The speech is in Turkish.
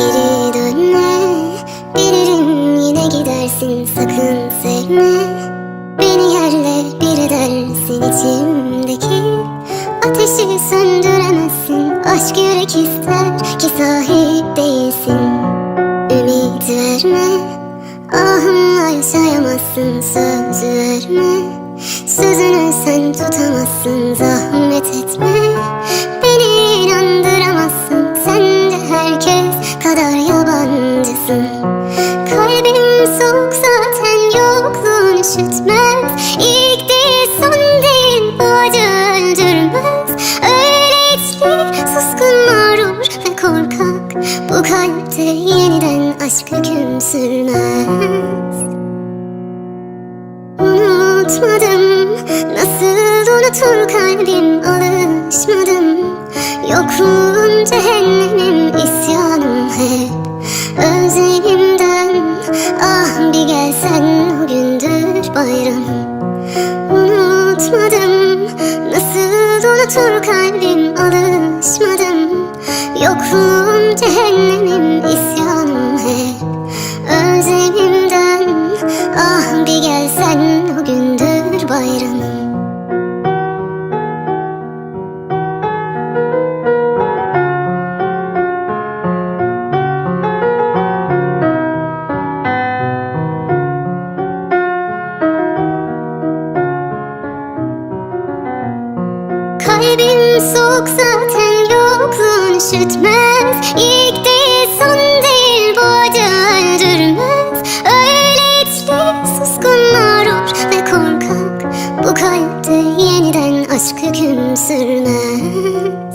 Geri dönme Bilirim yine gidersin sakın sevme. Beni yerle bir edersin içimdeki. Ateşi söndüremezsin Aşk yürek ister ki sahip değilsin. Ümit verme Ahımla yaşayamazsın söz verme. Sözünü sen tutamazsın zahmet yabancısın Kalbim soğuk zaten yokluğun üşütmez İlk değil son değil bu acı öldürmez. Öyle içli suskun mağrur ve korkak. Bu kalpte yeniden aşk hüküm sürmez. Unutmadım Nasıl unutur kalbim Alışmadım. Yokluğun cehennemim bayram Unutmadım Nasıl unutur kalbim Alışmadım. Yokluğun cehennemim Kalbim soğuk zaten yokluğun üşütmez. İlk değil son değil bu acı öldürmez. Öyle içli suskun mağrur ve korkak. Bu kalpte yeniden aşk hüküm sürmez